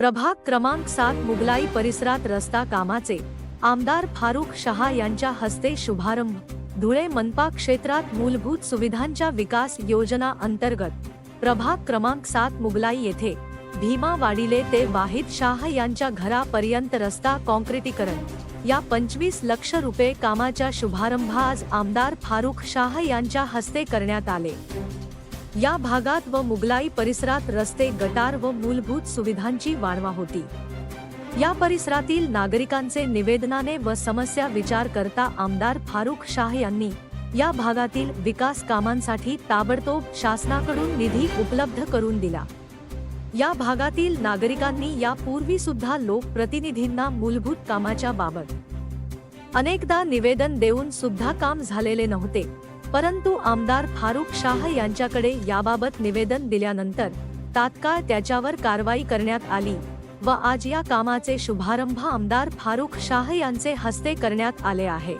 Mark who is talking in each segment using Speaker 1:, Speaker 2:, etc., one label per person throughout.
Speaker 1: प्रभाग क्रमांक सात मुगलाई परिसरात रस्ता कामाचे. आमदार फारुख शहा यांच्या हस्ते शुभारंभ. धुळे मनपा क्षेत्रात मूलभूत सुविधांच्या विकास योजना अंतर्गत. प्रभाग क्रमांक सात मुगलाई येथे. भीमा वाडिले ते वाहिद शाह यांच्या घरापर्यंत रस्ता कॉन्क्रिटीकरण या पंचवीस लक्ष रुपये कामाच्या शुभारंभ आज आमदार फारुख शाह यांच्या हस्ते करण्यात आले. या भागात व मुगलाई परिसरात रस्ते गटार व मूलभूत सुविधांची वाढवा होती. या परिसरातील नागरिकांचे निवेदनाने व समस्या विचार करता आमदार फारुख शाह यांनी या भागातील विकास कामांसाठी ताबडतोब शासनाकडून निधी उपलब्ध करून दिला. या भागातील नागरिकांनी यापूर्वी सुद्धा लोकप्रतिनिधींना मूलभूत कामाच्या बाबत अनेकदा निवेदन देऊन सुद्धा काम झालेले नव्हते. परंतु आमदार फारुख शाह यांच्याकडे याबाबत निवेदन दिल्यानंतर तात्काळ त्याच्यावर कारवाई करण्यात आली व आज या कामाचे शुभारंभ आमदार फारुख शाह यांचे हस्ते करण्यात आले आहे.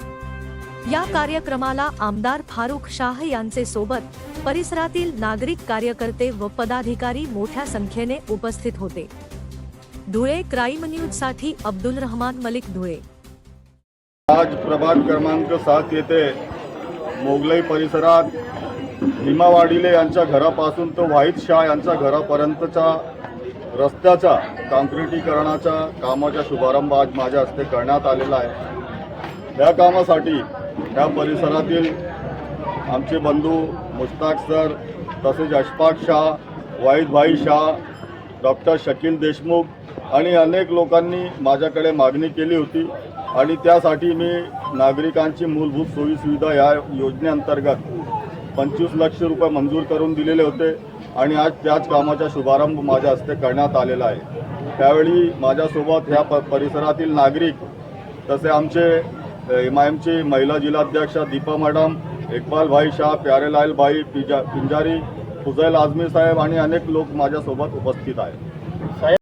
Speaker 1: या कार्यक्रमाला आमदार फारुख शाह यांचे सोबत परिसरातील नागरिक कार्यकर्ते व पदाधिकारी मोठ्या संख्येने उपस्थित होते. धुळे क्राईम न्यूजसाठी अब्दुल रहमान मलिक धुळे.
Speaker 2: आज प्रभाग क्रमांक सात येथे मोगलाई परिसरात भीमा वाडिले यांच्या घरापासून तो वाहिद शाह यांच्या घरापर्यंतच्या रस्त्याच्या काँक्रिटीकरणाच्या कामाचा शुभारंभ आज माझ्या हस्ते करण्यात आलेला आहे. या कामासाठी या परिसरातील आमचे बंधू मुश्ताक सर तसेच अशफाक शाह वाहिदभाई शाह डॉक्टर शकील देशमुख आणि अनेक लोकांनी माझ्याकडे मागणी केली होती आणि त्यासाठी मी नागरिकांची मूलभूत सोयीसुविधा या योजनेअंतर्गत पंचवीस लक्ष रुपये मंजूर करून दिलेले होते आणि आज त्याच कामाचा शुभारंभ माझ्या हस्ते करण्यात आलेला आहे. त्यावेळी माझ्यासोबत ह्या प परिसरातील नागरिक तसे आमचे एम आय एमचे महिला जिल्हाध्यक्षा दीपा मॅडम इक्बाल भाई शाह प्यारेलाल भाई पिजा पिंजारी फुजैल आझमी साहेब आणि अनेक लोक माझ्यासोबत उपस्थित आहेत.